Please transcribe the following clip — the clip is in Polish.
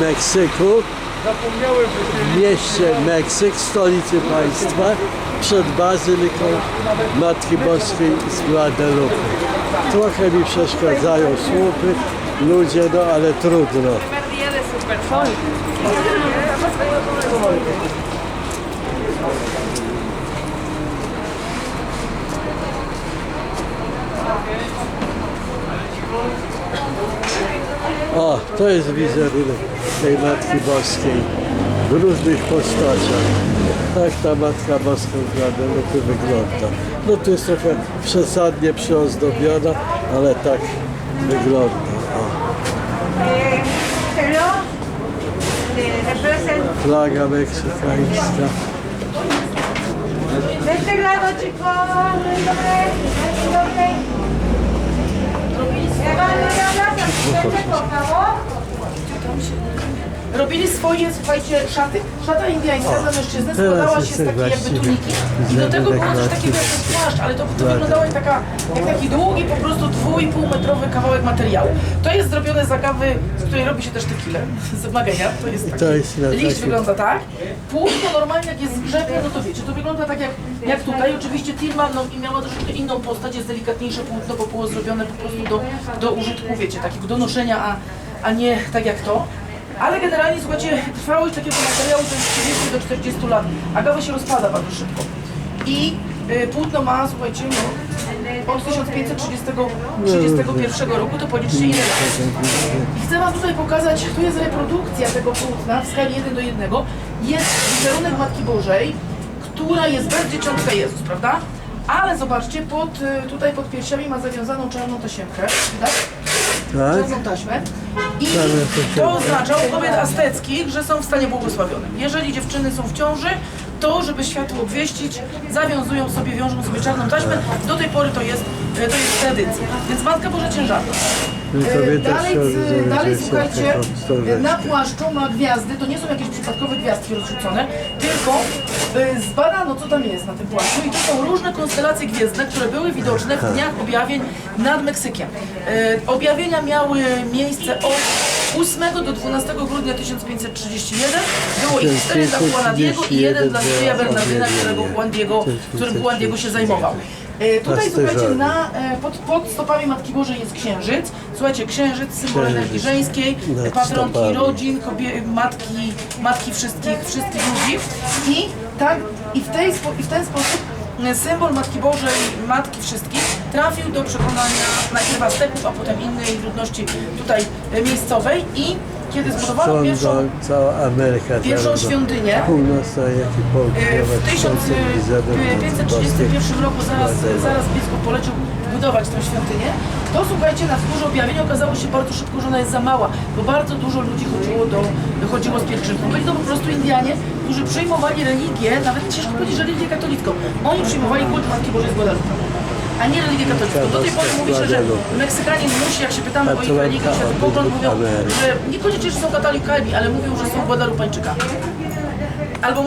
Meksyku, w mieście Meksyk, stolicy państwa, przed bazyliką Matki Boskiej z Guadalupe. Trochę mi przeszkadzają słupy, ludzie, no ale trudno. Super Sol. O, to jest wizerunek tej Matki Boskiej w różnych postaciach. Tak ta Matka Boska Guadalupe wygląda. No tu jest trochę przesadnie przyozdobiona, ale tak wygląda. O, flaga meksykańska. De este lado. Você quer? Robili swoje, słuchajcie, szaty. Szata indyjska dla mężczyzny składała się z takiej jakby tuniki i do tego było coś takiego jak płaszcz, ale to, to wyglądało jak, taka, jak taki długi, po prostu 2,5 metrowy kawałek materiału. To jest zrobione z agawy, z której robi się też tequilę, z magenia, to jest taki to jest na liść takie- wygląda tak. Płótno normalnie jak jest zgrzebne, no to wiecie, to wygląda tak jak, jak tutaj. Oczywiście Tilma no, miała troszeczkę inną postać, jest delikatniejsze płótno, bo było zrobione po prostu do, do użytku, wiecie, takiego do noszenia, a, a nie tak jak to. Ale generalnie, słuchajcie, trwałość takiego materiału to jest 30 do 40 lat. Agawa się rozpada bardzo szybko. I y, płótno ma, słuchajcie, no, od 1531 roku, to policzcie ile lat. I chcę Wam tutaj pokazać, tu jest reprodukcja tego płótna w skali 1 do 1. Jest wizerunek Matki Bożej, która jest bez dzieciątka Jezus, prawda? Ale zobaczcie, pod, y, tutaj pod piersiami ma zawiązaną czarną tasiemkę, widać? Tak? czarną taśmę. I taśmę. to oznacza u kobiet azteckich, że są w stanie błogosławionym. Jeżeli dziewczyny są w ciąży, to żeby światło obwieścić, zawiązują sobie, wiążą sobie czarną taśmę. Do tej pory to jest, e, to jest tradycja. Więc Matka Boża Ciężarna. E, Dalej, żeby dalej słuchajcie, e, na płaszczu ma gwiazdy, to nie są jakieś przypadkowe gwiazdki rozrzucone, tylko e, zbadano co tam jest na tym płaszczu i to są różne konstelacje gwiezdne, które były widoczne w dniach objawień nad Meksykiem. E, Objawienia miały miejsce od 8 do 12 grudnia 1531. Było ich cztery dla Juana Diego i jeden dla Andrzeja Bernardyna, którego Juan Diego, którym Juan Diego się zajmował. E, Tutaj słuchajcie, na, e, pod, pod stopami Matki Bożej jest księżyc. Słuchajcie, księżyc, symbol Księżyc. energii żeńskiej, Nad patronki stopami. rodzin, kobie, matki, matki wszystkich, wszystkich ludzi. I, tak, i, w tej, spo- I w ten sposób e, symbol Matki Bożej, Matki wszystkich trafił do przekonania najpierw Azteków, a potem innej ludności tutaj e, miejscowej i kiedy zbudowano pierwszą cała Ameryka. pierwszą teraz, bo świątynię, Północna, jak i E, południowa. W ksiądz wizerunek 1531 roku zaraz, zaraz biskup polecił budować tę świątynię, to słuchajcie, na wzgórzu objawienia okazało się bardzo szybko, że ona jest za mała, bo bardzo dużo ludzi chodziło, do, chodziło z pielgrzymką. Byli to po prostu Indianie, którzy przyjmowali religię, nawet ciężko powiedzieć, że religię katolicką. Oni przyjmowali kult Matki Bożej z Guadalupe. A nie religię katolicką. Do tej pory mówi się, że Meksykanin musi, jak się pytamy o ich religię, światopogląd, mówią, że niekoniecznie, że są katolikami, ale mówią, że są Guadalupańczykami. Albo